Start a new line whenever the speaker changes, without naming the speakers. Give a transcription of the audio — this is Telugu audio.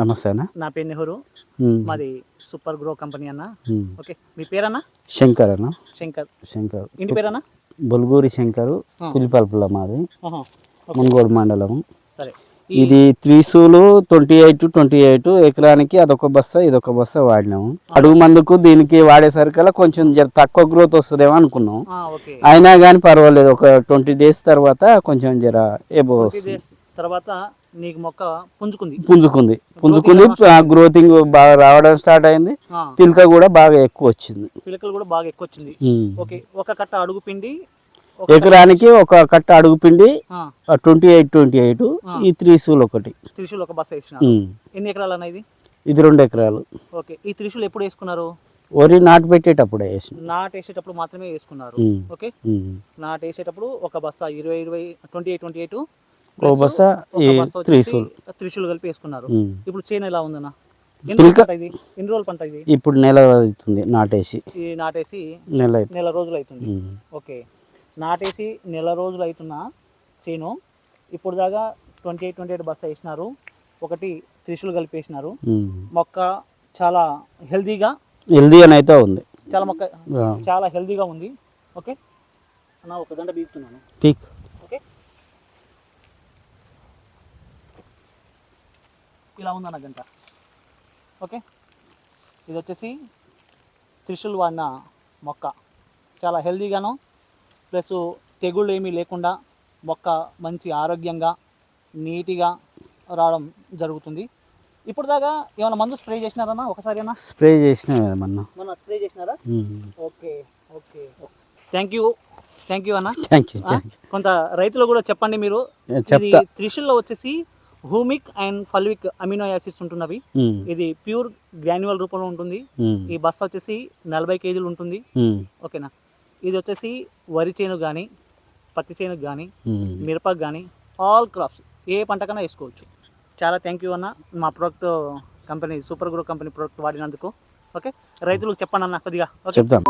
నమస్తేనా
నా పేరు నెహ్రూ. మాది సూపర్ గ్రో కంపెనీ అన్న. ఓకే మీ పేరన్నా?
శంకర్ అన్న.
శంకర్.
శంకర్.
ఇంటి పేరన్నా?
బొలుగూరి శంకరు. పులిపల్పుల మాది. మున్గోడు మండలం.
సరే.
ఇది Trishul twenty eight twenty eight ఎకరానికి అదొక బస్తా ఇదొక బస్తా వాడినాము. అడుగు మందుకు దీనికి వాడేసరికల్లా కొంచెం జర తక్కువ గ్రోత్ వస్తుందేమో అనుకున్నాం అయినా కానీ పర్వాలేదు ఒక ట్వంటీ డేస్ తర్వాత కొంచెం జర ఏబో
తర్వాత నీకు మొక్క పుంజుకుంది.
పుంజుకుంది. పుంజుకుంది గ్రోతింగ్ బాగా రావడం స్టార్ట్ అయింది. పిల్క కూడా బాగా ఎక్కువ వచ్చింది.
పిలకలు కూడా బాగా ఎక్కువ వచ్చింది. ఓకే ఒక కట్ట అడుగు పిండి
ఎకరానికి ఒక కట్ట అడుగు పిండి ట్వంటీ ఎయిట్ ట్వంటీ ఎయిట్ ఈ త్రీసూలు ఒకటి.
త్రిశూల్ ఒక బస్సు వేసిన. ఎన్ని ఎకరాలు అన్న ఇది?
ఇది రెండు ఎకరాలు.
ఓకే ఈ త్రిశూల్ ఎప్పుడు వేసుకున్నారు?
వరి నాటు పెట్టేటప్పుడే వేసిన.
నాటు వేసేటప్పుడు మాత్రమే వేసుకున్నారు. ఓకే. నాటు వేసేటప్పుడు ఒక బస్తా ఇరవై ఇరవై ట్వంటీ ఎయిట్ ట్వంటీ ఎయిట్
ఓ బస్తా ఈ త్రీసూలు
త్రిశూల్. కలిపి వేసుకున్నారు. ఇప్పుడు చేను ఎలా ఉందన్న? ఎన్ని రోజులు పంట ఇది?
ఇప్పుడు నెల అవుతుంది నాటేసి.
నాటేసి
నెల
నెల రోజులు అవుతుంది. ఓకే. నాటేసి నెల రోజులు అవుతున్న చేను. ఇప్పుడు దాకా ట్వంటీ ఎయిట్ ట్వంటీ ఎయిట్ బస్సు వేసినారు. ఒకటి త్రిశూల్ కలిపి వేసినారు. మొక్క చాలా హెల్దీగా
హెల్దీ అని అయితే ఉంది.
చాలా మొక్క. చాలా హెల్దీగా ఉంది. ఓకే. అన్న ఒక దండ బీగుతున్నాను.
పీక్
ఓకే ఇలా ఉందన్న గంట. ఓకే? ఇది వచ్చేసి త్రిశూల్ వాడిన మొక్క. చాలా హెల్దీగాను ప్లస్ తెగుళ్ళు ఏమీ లేకుండా మొక్క మంచి ఆరోగ్యంగా నీట్గా రావడం జరుగుతుంది. ఇప్పుడు దాకా ఏమైనా మందు స్ప్రే చేసినారన్నా? ఒకసారి
స్ప్రే చేసిన మొన్న.
మొన్న స్ప్రే చేసినారా. Okay okay. Thank you thank you అన్న.
థ్యాంక్ యూ
కొంత రైతులు కూడా చెప్పండి మీరు. త్రిశూల్లో వచ్చేసి humic and fulvic amino acids ఉంటున్నవి. ఇది ప్యూర్ గ్రాన్యువల్ రూపంలో ఉంటుంది. ఈ బస్సు వచ్చేసి నలభై కేజీలు ఉంటుంది. ఓకేనా? ఇది వచ్చేసి వరి చేను కానీ పత్తి చేనుకు కానీ. మిరపకు కానీ ఆల్ క్రాప్స్ ఏ పంటకైనా వేసుకోవచ్చు. చాలా థ్యాంక్ యూ అన్న. మా product company super grow company product వాడినందుకు. Okay? రైతులకు చెప్పండి అన్న కొద్దిగా.
చెప్తాం.